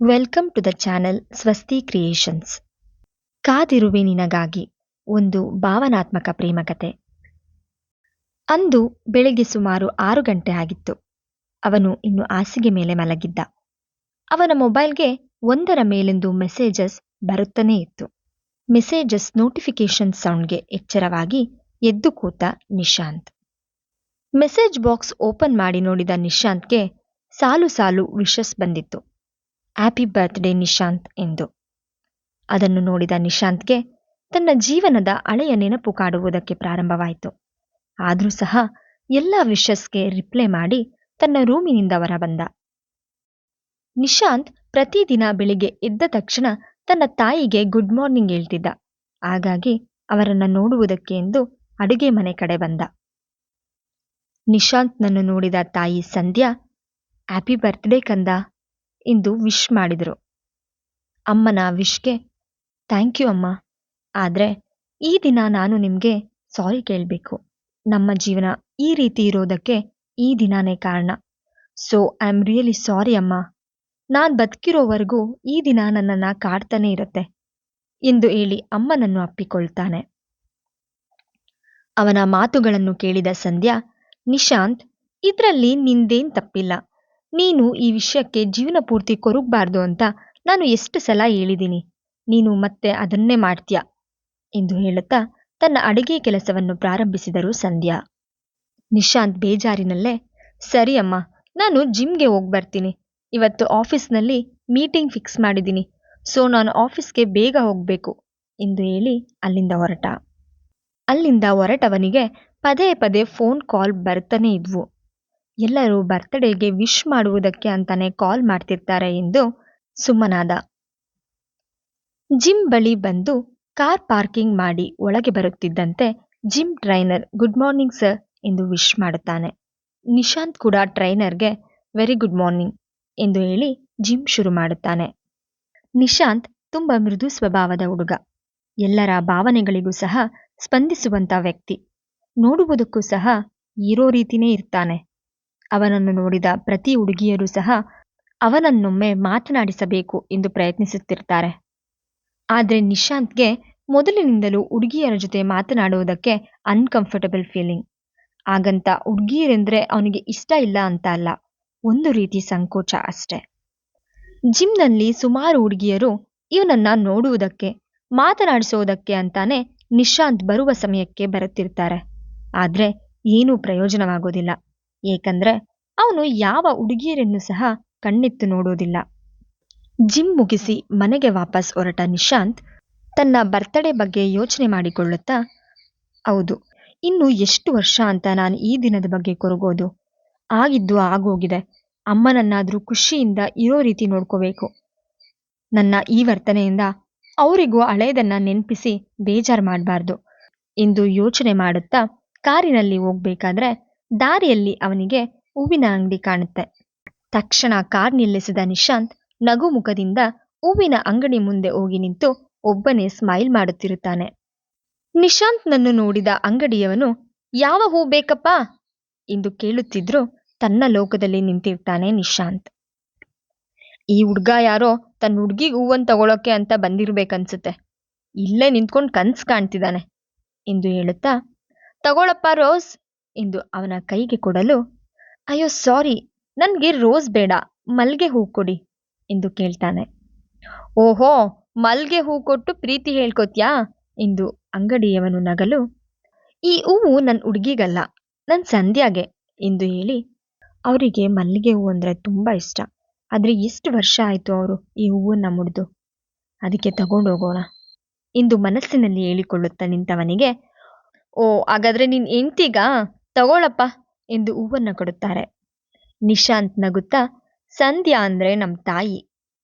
Welcome to the channel Swasti Creations ಕಾದಿರುವೆ ನಿನಗಾಗಿ ಒಂದು ಭಾವನಾತ್ಮಕ ಪ್ರೇಮಕತೆ. ಅಂದು ಬೆಳಿಗ್ಗೆ ಸುಮಾರು ಆರು ಗಂಟೆ ಆಗಿತ್ತು. ಅವನು ಇನ್ನು ಹಾಸಿಗೆ ಮೇಲೆ ಮಲಗಿದ್ದ. ಅವನ ಮೊಬೈಲ್ಗೆ ಒಂದರ ಮೇಲೆಂದು ಮೆಸೇಜಸ್ ಬರುತ್ತಲೇ ಇತ್ತು. ಮೆಸೇಜಸ್ ನೋಟಿಫಿಕೇಶನ್ ಸೌಂಡ್ಗೆ ಎಚ್ಚರವಾಗಿ ಎದ್ದು ಕೂತ ನಿಶಾಂತ್. ಮೆಸೇಜ್ ಬಾಕ್ಸ್ ಓಪನ್ ಮಾಡಿ ನೋಡಿದ ನಿಶಾಂತ್ಗೆ ಸಾಲು ಸಾಲು ವಿಶಸ್ ಬಂದಿತ್ತು. ಹ್ಯಾಪಿ ಬರ್ತ್ಡೇ ನಿಶಾಂತ್ ಎಂದು. ಅದನ್ನು ನೋಡಿದ ನಿಶಾಂತ್ಗೆ ತನ್ನ ಜೀವನದ ಹಳೆಯ ನೆನಪು ಕಾಡುವುದಕ್ಕೆ ಪ್ರಾರಂಭವಾಯಿತು. ಆದರೂ ಸಹ ಎಲ್ಲ ವಿಷಸ್ಗೆ ರಿಪ್ಲೈ ಮಾಡಿ ತನ್ನ ರೂಮಿನಿಂದ ಹೊರಬಂದ. ನಿಶಾಂತ್ ಪ್ರತಿದಿನ ಬೆಳಿಗ್ಗೆ ಎದ್ದ ತಕ್ಷಣ ತನ್ನ ತಾಯಿಗೆ ಗುಡ್ ಮಾರ್ನಿಂಗ್ ಹೇಳ್ತಿದ್ದ. ಹಾಗಾಗಿ ಅವರನ್ನು ನೋಡುವುದಕ್ಕೆ ಎಂದು ಅಡುಗೆ ಮನೆ ಕಡೆ ಬಂದ. ನಿಶಾಂತ್ನನ್ನು ನೋಡಿದ ತಾಯಿ ಸಂಧ್ಯಾ, ಹ್ಯಾಪಿ ಬರ್ತ್ಡೇ ಕಂದ ಎಂದು ವಿಶ್ ಮಾಡಿದರು. ಅಮ್ಮನ ವಿಶ್ಗೆ ಥ್ಯಾಂಕ್ ಯು ಅಮ್ಮ. ಆದರೆ ಈ ದಿನ ನಾನು ನಿಮಗೆ ಸಾರಿ ಕೇಳಬೇಕು. ನಮ್ಮ ಜೀವನ ಈ ರೀತಿ ಇರೋದಕ್ಕೆ ಈ ದಿನಾನೇ ಕಾರಣ. So, I am really sorry ಅಮ್ಮ. ನಾನು ಬದುಕಿರೋವರೆಗೂ ಈ ದಿನ ನನ್ನನ್ನು ಕಾಡ್ತಾನೆ ಇರುತ್ತೆ. ಎಂದು ಹೇಳಿ ಅಮ್ಮನನ್ನು ಅಪ್ಪಿಕೊಳ್ತಾನೆ. ಅವನ ಮಾತುಗಳನ್ನು ಕೇಳಿದ ಸಂಧ್ಯಾ, ನಿಶಾಂತ್, ಇದರಲ್ಲಿ ನಿಂದೇನ್ ತಪ್ಪಿಲ್ಲ. ನೀನು ಈ ವಿಷಯಕ್ಕೆ ಜೀವನ ಪೂರ್ತಿ ಕೊರಗಬಾರ್ದು ಅಂತ ನಾನು ಎಷ್ಟು ಸಲ ಹೇಳಿದ್ದೀನಿ. ನೀನು ಮತ್ತೆ ಅದನ್ನೇ ಮಾಡ್ತೀಯ? ಎಂದು ಹೇಳುತ್ತಾ ತನ್ನ ಅಡಿಗೆ ಕೆಲಸವನ್ನು ಪ್ರಾರಂಭಿಸಿದರು ಸಂಧ್ಯಾ. ನಿಶಾಂತ್ ಬೇಜಾರಿನಲ್ಲೇ, ಸರಿ ಅಮ್ಮ, ನಾನು ಜಿಮ್ಗೆ ಹೋಗಿ ಬರ್ತೀನಿ ಇವತ್ತು ಆಫೀಸ್ನಲ್ಲಿ ಮೀಟಿಂಗ್ ಫಿಕ್ಸ್ ಮಾಡಿದ್ದೀನಿ. ಸೊ, ನಾನು ಆಫೀಸ್ಗೆ ಬೇಗ ಹೋಗಬೇಕು ಎಂದು ಹೇಳಿ ಅಲ್ಲಿಂದ ಹೊರಟ. ಅಲ್ಲಿಂದ ಹೊರಟವನಿಗೆ ಪದೇ ಪದೇ ಫೋನ್ ಕಾಲ್ ಬರ್ತಾನೆ ಇದ್ವು. ಎಲ್ಲರೂ ಬರ್ತ್ಡೇಗೆ ವಿಶ್ ಮಾಡುವುದಕ್ಕೆ ಅಂತಾನೆ ಕಾಲ್ ಮಾಡ್ತಿರ್ತಾರೆ ಎಂದು ಸುಮ್ಮನಾದ ಜಿಮ್ ಬಳಿ ಬಂದು ಕಾರ್ ಪಾರ್ಕಿಂಗ್ ಮಾಡಿ ಒಳಗೆ ಬರುತ್ತಿದ್ದಂತೆ gym trainer good morning sir ಎಂದು ವಿಶ್ ಮಾಡುತ್ತಾನೆ. ನಿಶಾಂತ್ ಕೂಡ ಟ್ರೈನರ್ಗೆ ವೆರಿ ಗುಡ್ ಮಾರ್ನಿಂಗ್ ಎಂದು ಹೇಳಿ ಜಿಮ್ ಶುರು ಮಾಡುತ್ತಾನೆ. ನಿಶಾಂತ್ ತುಂಬ ಮೃದು ಸ್ವಭಾವದ ಹುಡುಗ. ಎಲ್ಲರ ಭಾವನೆಗಳಿಗೂ ಸಹ ಸ್ಪಂದಿಸುವಂತ ವ್ಯಕ್ತಿ. ನೋಡುವುದಕ್ಕೂ ಸಹ ಇರೋ ರೀತಿನೇ ಇರ್ತಾನೆ. ಅವನನ್ನು ನೋಡಿದ ಪ್ರತಿ ಹುಡುಗಿಯರು ಸಹ ಅವನನ್ನೊಮ್ಮೆ ಮಾತನಾಡಿಸಬೇಕು ಎಂದು ಪ್ರಯತ್ನಿಸುತ್ತಿರ್ತಾರೆ. ಆದರೆ ನಿಶಾಂತ್ಗೆ ಮೊದಲಿನಿಂದಲೂ ಹುಡುಗಿಯರ ಜೊತೆ ಮಾತನಾಡುವುದಕ್ಕೆ ಅನ್ಕಂಫರ್ಟಬಲ್ ಫೀಲಿಂಗ್ ಹಾಗಂತ ಹುಡುಗಿಯರೆಂದರೆ ಅವನಿಗೆ ಇಷ್ಟ ಇಲ್ಲ ಅಂತ ಅಲ್ಲ, ಒಂದು ರೀತಿ ಸಂಕೋಚ ಅಷ್ಟೆ. ಜಿಮ್ನಲ್ಲಿ ಸುಮಾರು ಹುಡುಗಿಯರು ಇವನನ್ನ ನೋಡುವುದಕ್ಕೆ ಮಾತನಾಡಿಸೋದಕ್ಕೆ ಅಂತಾನೆ ನಿಶಾಂತ್ ಬರುವ ಸಮಯಕ್ಕೆ ಬರುತ್ತಿರ್ತಾರೆ. ಆದರೆ ಏನೂ ಪ್ರಯೋಜನವಾಗೋದಿಲ್ಲ ಏಕೆಂದ್ರೆ ಅವನು ಯಾವ ಹುಡುಗಿಯರನ್ನು ಸಹ ಕಣ್ಣಿತ್ತು ನೋಡೋದಿಲ್ಲ. ಜಿಮ್ ಮುಗಿಸಿ ಮನೆಗೆ ವಾಪಸ್ ಹೊರಟ ನಿಶಾಂತ್ ತನ್ನ ಬರ್ತಡೇ ಬಗ್ಗೆ ಯೋಚನೆ ಮಾಡಿಕೊಳ್ಳುತ್ತಾ, ಹೌದು, ಇನ್ನು ಎಷ್ಟು ವರ್ಷ ಅಂತ ನಾನು ಈ ದಿನದ ಬಗ್ಗೆ ಕೊರಗೋದು. ಆಗಿದ್ದು ಆಗೋಗಿದೆ. ಅಮ್ಮನನ್ನಾದರೂ ಖುಷಿಯಿಂದ ಇರೋ ರೀತಿ ನೋಡ್ಕೋಬೇಕು. ನನ್ನ ಈ ವರ್ತನೆಯಿಂದ ಅವರಿಗೂ ಹಳೆಯದನ್ನ ನೆನಪಿಸಿ ಬೇಜಾರು ಮಾಡಬಾರ್ದು. ಎಂದು ಯೋಚನೆ ಮಾಡುತ್ತಾ ಕಾರಿನಲ್ಲಿ ಹೋಗ್ಬೇಕಾದ್ರೆ ದಾರಿಯಲ್ಲಿ ಅವನಿಗೆ ಹೂವಿನ ಅಂಗಡಿ ಕಾಣುತ್ತೆ. ತಕ್ಷಣ ಕಾರ್ ನಿಲ್ಲಿಸಿದ ನಿಶಾಂತ್ ನಗು ಮುಖದಿಂದ ಹೂವಿನ ಅಂಗಡಿ ಮುಂದೆ ಹೋಗಿ ನಿಂತು ಒಬ್ಬನೇ ಸ್ಮೈಲ್ ಮಾಡುತ್ತಿರುತ್ತಾನೆ. ನಿಶಾಂತ್ನನ್ನು ನೋಡಿದ ಅಂಗಡಿಯವನು, ಯಾವ ಹೂ ಬೇಕಪ್ಪ? ಎಂದು ಕೇಳುತ್ತಿದ್ರು ತನ್ನ ಲೋಕದಲ್ಲಿ ನಿಂತಿರ್ತಾನೆ ನಿಶಾಂತ್. ಈ ಹುಡ್ಗ ಯಾರೋ ತನ್ನ ಹುಡ್ಗಿ ಹೂವನ್ ತಗೊಳಕ್ಕೆ ಅಂತ ಬಂದಿರ್ಬೇಕನ್ಸುತ್ತೆ. ಇಲ್ಲೇ ನಿಂತ್ಕೊಂಡು ಕನ್ಸು ಕಾಣ್ತಿದ್ದಾನೆ ಎಂದು ಹೇಳುತ್ತಾ, ತಗೊಳಪ್ಪ ರೋಸ್ ಎಂದು ಅವನ ಕೈಗೆ ಕೊಡಲು, ಅಯ್ಯೋ, ಸಾರಿ, ನನಗೆ ರೋಸ್ ಬೇಡ ಮಲ್ಲಿಗೆ ಹೂ ಕೊಡಿ ಎಂದು ಕೇಳ್ತಾನೆ. ಓಹೋ ಮಲ್ಲಿಗೆ ಹೂ ಕೊಟ್ಟು ಪ್ರೀತಿ ಹೇಳ್ಕೊತ್ಯಾ? ಎಂದು ಅಂಗಡಿಯವನು ನಗಲು, ಈ ಹೂವು ನನ್ನ ಹುಡುಗಿಗಲ್ಲ ನನ್ನ ಸಂಧ್ಯಾಗೆ ಎಂದು ಹೇಳಿ, ಅವರಿಗೆ ಮಲ್ಲಿಗೆ ಹೂವು ಅಂದರೆ ತುಂಬ ಇಷ್ಟ. ಆದರೆ ಎಷ್ಟು ವರ್ಷ ಆಯಿತು ಅವರು ಈ ಹೂವನ್ನು ಮುಡಿದು. ಅದಕ್ಕೆ ತಗೊಂಡು ಹೋಗೋಣ ಎಂದು ಮನಸ್ಸಿನಲ್ಲಿ ಹೇಳಿಕೊಳ್ಳುತ್ತಾ ನಿಂತವನಿಗೆ, ಓ, ಹಾಗಾದರೆ ನೀನು ಹೆಂಡ್ತಿಗ? ತಗೊಳಪ್ಪ ಎಂದು ಹೂವನ್ನು ಕೊಡುತ್ತಾರೆ. ನಿಶಾಂತ್ ನಗುತ್ತಾ, ಸಂಧ್ಯಾ ಅಂದರೆ ನಮ್ಮ ತಾಯಿ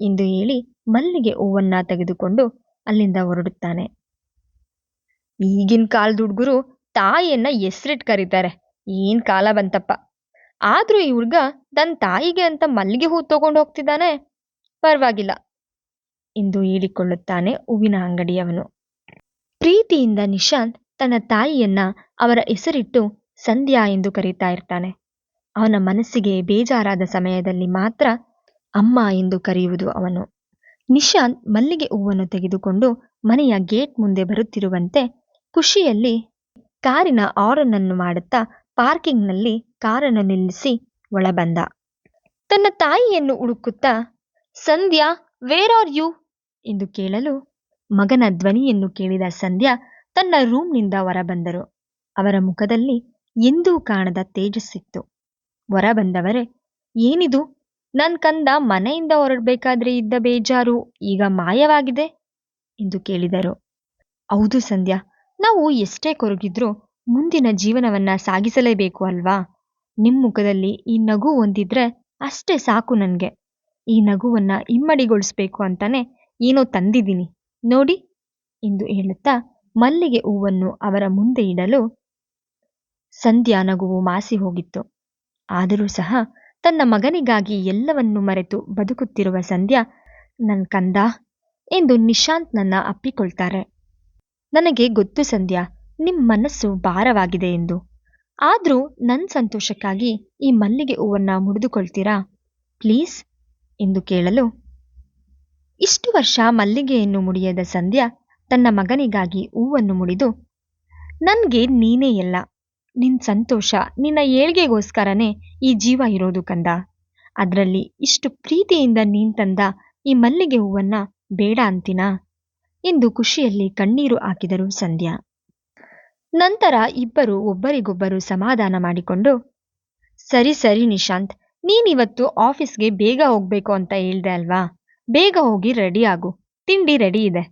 ಎಂದು ಹೇಳಿ ಮಲ್ಲಿಗೆ ಹೂವನ್ನ ತೆಗೆದುಕೊಂಡು ಅಲ್ಲಿಂದ ಹೊರಡುತ್ತಾನೆ. ಈಗಿನ ಕಾಲದ ಹುಡುಗರು ತಾಯಿಯನ್ನ ಹೆಸರಿಟ್ಟು ಕರೀತಾರೆ. ಏನು ಕಾಲ ಬಂತಪ್ಪ. ಆದರೂ ಈ ಹುಡುಗ ತನ್ನ ತಾಯಿಗೆ ಅಂತ ಮಲ್ಲಿಗೆ ಹೂ ತಗೊಂಡು ಹೋಗ್ತಿದ್ದಾನೆ. ಪರವಾಗಿಲ್ಲ ಎಂದು ಹೇಳಿಕೊಳ್ಳುತ್ತಾನೆ ಹೂವಿನ ಅಂಗಡಿಯವನು. ಪ್ರೀತಿಯಿಂದ ನಿಶಾಂತ್ ತನ್ನ ತಾಯಿಯನ್ನ ಅವರ ಹೆಸರಿಟ್ಟು ಸಂಧ್ಯಾ ಎಂದು ಕರೀತಾ ಇರ್ತಾನೆ. ಅವನ ಮನಸ್ಸಿಗೆ ಬೇಜಾರಾದ ಸಮಯದಲ್ಲಿ ಮಾತ್ರ ಅಮ್ಮ ಎಂದು ಕರೆಯುವುದು ಅವನು. ನಿಶಾಂತ್ ಮಲ್ಲಿಗೆ ಹೂವನ್ನು ತೆಗೆದುಕೊಂಡು ಮನೆಯ ಗೇಟ್ ಮುಂದೆ ಬರುತ್ತಿರುವಂತೆ ಖುಷಿಯಲ್ಲಿ ಕಾರಿನ ಆರನ್ ಅನ್ನು ಮಾಡುತ್ತಾ ಪಾರ್ಕಿಂಗ್ನಲ್ಲಿ ಕಾರನ್ನು ನಿಲ್ಲಿಸಿ ಒಳಬಂದ. ತನ್ನ ತಾಯಿಯನ್ನು ಹುಡುಕುತ್ತಾ, ಸಂಧ್ಯಾ ವೇರ್ ಆರ್ ಯು ಎಂದು ಕೇಳಲು ಮಗನ ಧ್ವನಿಯನ್ನು ಕೇಳಿದ ಸಂಧ್ಯಾ ತನ್ನ ರೂಮ್ನಿಂದ ಹೊರಬಂದರು. ಅವರ ಮುಖದಲ್ಲಿ ಎಂದೂ ಕಾಣದ ತೇಜಸ್ಸಿತ್ತು. ಹೊರ ಬಂದವರೇ ಏನಿದು? ನನ್ ಕಂದ ಮನೆಯಿಂದ ಹೊರಡ್ಬೇಕಾದ್ರೆ ಇದ್ದ ಬೇಜಾರು ಈಗ ಮಾಯವಾಗಿದೆ? ಎಂದು ಕೇಳಿದರು. ಹೌದು ಸಂಧ್ಯಾ, ನಾವು ಎಷ್ಟೇ ಕೊರಗಿದ್ರೂ ಮುಂದಿನ ಜೀವನವನ್ನ ಸಾಗಿಸಲೇಬೇಕು ಅಲ್ವಾ? ನಿಮ್ ಮುಖದಲ್ಲಿ ಈ ನಗು ಹೊಂದಿದ್ರೆ ಅಷ್ಟೇ ಸಾಕು ನನ್ಗೆ. ಈ ನಗುವನ್ನ ಇಮ್ಮಡಿಗೊಳಿಸ್ಬೇಕು ಅಂತಾನೆ ಏನೋ ತಂದಿದ್ದೀನಿ. ನೋಡಿ, ಎಂದು ಹೇಳುತ್ತಾ ಮಲ್ಲಿಗೆ ಹೂವನ್ನು ಅವರ ಮುಂದೆ ಇಡಲು ಸಂಧ್ಯಾ ನಗುವು ಮಾಸಿ ಹೋಗಿತ್ತು. ಆದರೂ ಸಹ ತನ್ನ ಮಗನಿಗಾಗಿ ಎಲ್ಲವನ್ನೂ ಮರೆತು ಬದುಕುತ್ತಿರುವ ಸಂಧ್ಯಾ, ನನ್ ಕಂದ ಎಂದು ನಿಶಾಂತ್ ನನ್ನ ಅಪ್ಪಿಕೊಳ್ತಾರೆ. ನನಗೆ ಗೊತ್ತು ಸಂಧ್ಯಾ, ನಿಮ್ ಮನಸ್ಸು ಭಾರವಾಗಿದೆ ಎಂದು. ಆದ್ರೂ ನನ್ ಸಂತೋಷಕ್ಕಾಗಿ ಈ ಮಲ್ಲಿಗೆ ಹೂವನ್ನ ಮುಡಿದುಕೊಳ್ತೀರಾ? ಪ್ಲೀಸ್, ಎಂದು ಕೇಳಲು. ಇಷ್ಟು ವರ್ಷ ಮಲ್ಲಿಗೆಯನ್ನು ಮುಡಿಯದ ಸಂಧ್ಯಾ ತನ್ನ ಮಗನಿಗಾಗಿ ಹೂವನ್ನು ಮುಡಿದು, ನನ್ಗೆ ನೀನೇ ಎಲ್ಲ ನಿನ್ ಸಂತೋಷ, ನಿನ್ನ ಏಳ್ಗೆಗೋಸ್ಕರನೇ ಈ ಜೀವ ಇರೋದು ಕಂದ. ಅದರಲ್ಲಿ ಇಷ್ಟು ಪ್ರೀತಿಯಿಂದ ನೀನ್ ತಂದ ಈ ಮಲ್ಲಿಗೆ ಹೂವನ್ನ ಬೇಡ ಅಂತೀನಾ? ಎಂದು ಖುಷಿಯಲ್ಲಿ ಕಣ್ಣೀರು ಹಾಕಿದರು ಸಂಧ್ಯಾ. ನಂತರ ಇಬ್ಬರು ಒಬ್ಬರಿಗೊಬ್ಬರು ಸಮಾಧಾನ ಮಾಡಿಕೊಂಡು, ಸರಿ ಸರಿ ನಿಶಾಂತ್, ನೀನಿವತ್ತು ಆಫೀಸ್ಗೆ ಬೇಗ ಹೋಗ್ಬೇಕು ಅಂತ ಹೇಳ್ದೆ ಅಲ್ವಾ? ಬೇಗ ಹೋಗಿ ರೆಡಿ ಆಗು, ತಿಂಡಿ ರೆಡಿ ಇದೆ,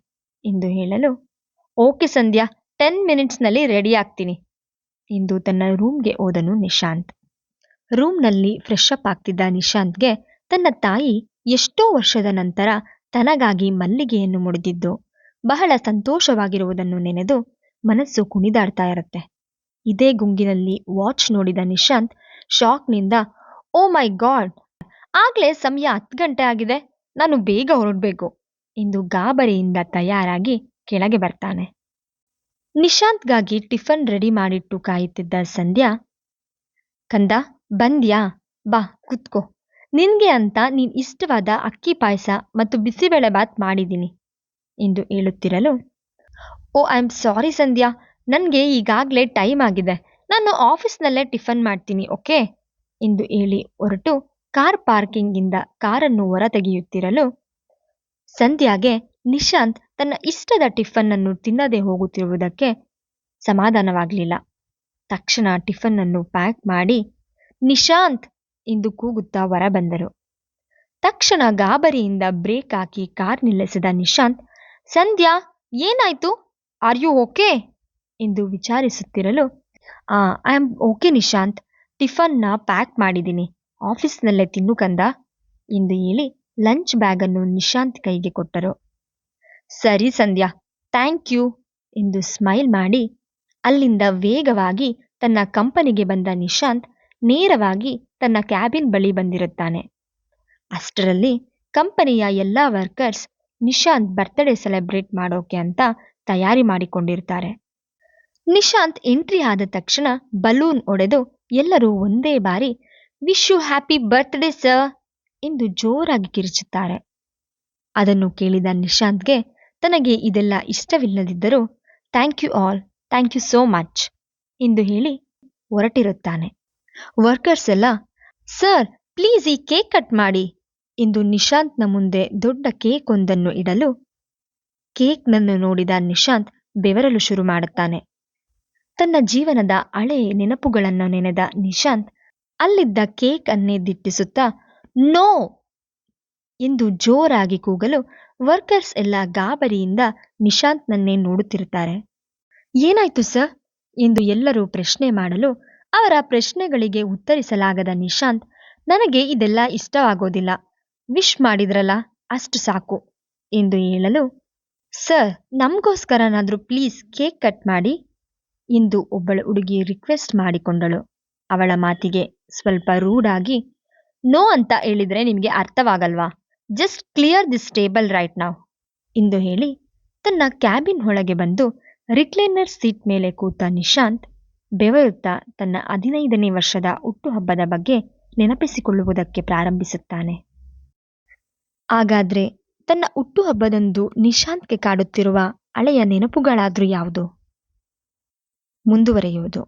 ಎಂದು ಹೇಳಲು, ಓಕೆ ಸಂಧ್ಯಾ, ಟೆನ್ ಮಿನಿಟ್ಸ್ನಲ್ಲಿ ರೆಡಿ ಆಗ್ತೀನಿ. ಎಂದು ತನ್ನ ರೂಮ್ಗೆ ಹೋದನು ನಿಶಾಂತ್. ರೂಮ್ನಲ್ಲಿ ಫ್ರೆಶ್ ಅಪ್ ಆಗ್ತಿದ್ದ ನಿಶಾಂತ್ಗೆ ತನ್ನ ತಾಯಿ ಎಷ್ಟೋ ವರ್ಷದ ನಂತರ ತನಗಾಗಿ ಮಲ್ಲಿಗೆಯನ್ನು ಮುಡಿದಿದ್ದು, ಬಹಳ ಸಂತೋಷವಾಗಿರುವುದನ್ನು ನೆನೆದು ಮನಸ್ಸು ಕುಣಿದಾಡ್ತಾ ಇರುತ್ತೆ. ಇದೇ ಗುಂಗಿನಲ್ಲಿ ವಾಚ್ ನೋಡಿದ ನಿಶಾಂತ್ ಶಾಕ್ನಿಂದ ಓ ಮೈ ಗಾಡ್ ಆಗ್ಲೇ ಸಮಯ ಹತ್ತು ಗಂಟೆ ಆಗಿದೆ, ನಾನು ಬೇಗ ಹೊರಡ್ಬೇಕು ಎಂದು ಗಾಬರಿಯಿಂದ ತಯಾರಾಗಿ ಕೆಳಗೆ ಬರ್ತಾನೆ. ನಿಶಾಂತ್ಗಾಗಿ ಟಿಫನ್ ರೆಡಿ ಮಾಡಿಟ್ಟು ಕಾಯುತ್ತಿದ್ದ ಸಂಧ್ಯಾ, ಕಂದ, ಬಂದ್ಯಾ? ಬಾ, ಕುತ್ಕೋ. ನಿನ್ಗೆ ಅಂತ ನೀನ್ ಇಷ್ಟವಾದ ಅಕ್ಕಿ ಪಾಯಸ ಮತ್ತು ಬಿಸಿಬೇಳೆ ಬಾತ್ ಮಾಡಿದ್ದೀನಿ ಎಂದು ಹೇಳುತ್ತಿರಲು, ಓ, ಐ ಆಮ್ ಸಾರಿ ಸಂಧ್ಯಾ. ನನಗೆ ಈಗಾಗಲೇ ಟೈಮ್ ಆಗಿದೆ. ನಾನು ಆಫೀಸ್ನಲ್ಲೇ ಟಿಫನ್ ಮಾಡ್ತೀನಿ, ಓಕೆ? ಎಂದು ಹೇಳಿ ಹೊರಟು ಕಾರ್ ಪಾರ್ಕಿಂಗಿಂದ ಕಾರನ್ನು ಹೊರತೆಗೆಯುತ್ತಿರಲು, ಸಂಧ್ಯಾಗೆ ನಿಶಾಂತ್ ತನ್ನ ಇಷ್ಟದ ಟಿಫನ್ ಅನ್ನು ತಿನ್ನದೆ ಹೋಗುತ್ತಿರುವುದಕ್ಕೆ ಸಮಾಧಾನವಾಗಲಿಲ್ಲ. ತಕ್ಷಣ ಟಿಫನ್ ಅನ್ನು ಪ್ಯಾಕ್ ಮಾಡಿ ನಿಶಾಂತ್ ಎಂದು ಕೂಗುತ್ತಾ ಹೊರಬಂದರು. ತಕ್ಷಣ ಗಾಬರಿಯಿಂದ ಬ್ರೇಕ್ ಹಾಕಿ ಕಾರ್ ನಿಲ್ಲಿಸಿದ ನಿಶಾಂತ್, ಸಂಧ್ಯಾ, ಏನಾಯ್ತು? ಆರ್ ಯು ಓಕೆ ಎಂದು ವಿಚಾರಿಸುತ್ತಿರಲು, ಆ ಐ ಆಮ್ ಓಕೆ ನಿಶಾಂತ್. ಟಿಫನ್ನ ಪ್ಯಾಕ್ ಮಾಡಿದ್ದೀನಿ. ಆಫೀಸ್ನಲ್ಲೇ ತಿನ್ನು ಕಂದ? ಎಂದು ಹೇಳಿ ಲಂಚ್ ಬ್ಯಾಗನ್ನು ನಿಶಾಂತ್ ಕೈಗೆ ಕೊಟ್ಟರು. ಸರಿ ಸಂಧ್ಯಾ ಥ್ಯಾಂಕ್ ಯು ಎಂದು ಸ್ಮೈಲ್ ಮಾಡಿ, ಅಲ್ಲಿಂದ ವೇಗವಾಗಿ ತನ್ನ ಕಂಪನಿಗೆ ಬಂದ ನಿಶಾಂತ್ ನೇರವಾಗಿ ತನ್ನ ಕ್ಯಾಬಿನ್ ಬಳಿ ಬಂದಿರುತ್ತಾನೆ. ಅಷ್ಟರಲ್ಲಿ ಕಂಪನಿಯ ಎಲ್ಲ ವರ್ಕರ್ಸ್ ನಿಶಾಂತ್ ಬರ್ತ್ಡೇ ಸೆಲೆಬ್ರೇಟ್ ಮಾಡೋಕೆ ಅಂತ ತಯಾರಿ ಮಾಡಿಕೊಂಡಿರ್ತಾರೆ. ನಿಶಾಂತ್ ಎಂಟ್ರಿ ಆದ ತಕ್ಷಣ ಬಲೂನ್ ಒಡೆದು ಎಲ್ಲರೂ ಒಂದೇ ಬಾರಿ wish you happy birthday sir ಎಂದು ಜೋರಾಗಿ ಕಿರಿಚುತ್ತಾರೆ. ಅದನ್ನು ಕೇಳಿದ ನಿಶಾಂತ್ಗೆ ತನಗೆ ಇದೆಲ್ಲ ಇಷ್ಟವಿಲ್ಲದಿದ್ದರೂ thank you all, thank you so much ಎಂದು ಹೇಳಿ ಹೊರಟಿರುತ್ತಾನೆ. ವರ್ಕರ್ಸ್ ಎಲ್ಲ, ಸರ್, ಪ್ಲೀಸ್ ಈ ಕೇಕ್ ಕಟ್ ಮಾಡಿ ಎಂದು ನಿಶಾಂತ್ನ ಮುಂದೆ ದೊಡ್ಡ ಕೇಕ್ ಒಂದನ್ನು ಇಡಲು ಕೇಕ್ನನ್ನು ನೋಡಿದ ನಿಶಾಂತ್ ಬೆವರಲು ಶುರು ಮಾಡುತ್ತಾನೆ. ತನ್ನ ಜೀವನದ ಹಳೆಯ ನೆನಪುಗಳನ್ನು ನೆನೆದ ನಿಶಾಂತ್ ಅಲ್ಲಿದ್ದ ಕೇಕ್ ಅನ್ನೇ ದಿಟ್ಟಿಸುತ್ತಾ, ನೋ ಎಂದು ಜೋರಾಗಿ ಕೂಗಲು ವರ್ಕರ್ಸ್ ಎಲ್ಲ ಗಾಬರಿಯಿಂದ ನಿಶಾಂತ್ನನ್ನೇ ನೋಡುತ್ತಿರುತ್ತಾರೆ. ಏನಾಯ್ತು ಸರ್? ಎಂದು ಎಲ್ಲರೂ ಪ್ರಶ್ನೆ ಮಾಡಲು ಅವರ ಪ್ರಶ್ನೆಗಳಿಗೆ ಉತ್ತರಿಸಲಾಗದ ನಿಶಾಂತ್, ನನಗೆ ಇದೆಲ್ಲ ಇಷ್ಟವಾಗೋದಿಲ್ಲ. ವಿಶ್ ಮಾಡಿದ್ರಲ್ಲ, ಅಷ್ಟು ಸಾಕು ಎಂದು ಹೇಳಲು, ಸರ್ ನಮಗೋಸ್ಕರನಾದರೂ ಪ್ಲೀಸ್ ಕೇಕ್ ಕಟ್ ಮಾಡಿ ಎಂದು ಒಬ್ಬಳು ಹುಡುಗಿ ರಿಕ್ವೆಸ್ಟ್ ಮಾಡಿಕೊಂಡಳು. ಅವಳ ಮಾತಿಗೆ ಸ್ವಲ್ಪ ರೂಡಾಗಿ, ನೋ ಅಂತ ಹೇಳಿದರೆ ನಿಮಗೆ ಅರ್ಥವಾಗಲ್ವಾ? Just clear this table right ನಾವು ಎಂದು ಹೇಳಿ, ತನ್ನ ಕ್ಯಾಬಿನ್ ಒಳಗೆ ಬಂದು ರಿಕ್ಲೈನರ್ ಸೀಟ್ ಮೇಲೆ ಕೂತ ನಿಶಾಂತ್ ಬೆವರುತ್ತಾ ತನ್ನ ಹದಿನೈದನೇ ವರ್ಷದ ಹುಟ್ಟುಹಬ್ಬದ ಬಗ್ಗೆ ನೆನಪಿಸಿಕೊಳ್ಳುವುದಕ್ಕೆ ಪ್ರಾರಂಭಿಸುತ್ತಾನೆ. ಹಾಗಾದ್ರೆ ತನ್ನ ಹುಟ್ಟುಹಬ್ಬದಂದು ನಿಶಾಂತ್ಗೆ ಕಾಡುತ್ತಿರುವ ಹಳೆಯ ನೆನಪುಗಳಾದರೂ ಯಾವುದು? ಮುಂದುವರೆಯುವುದು.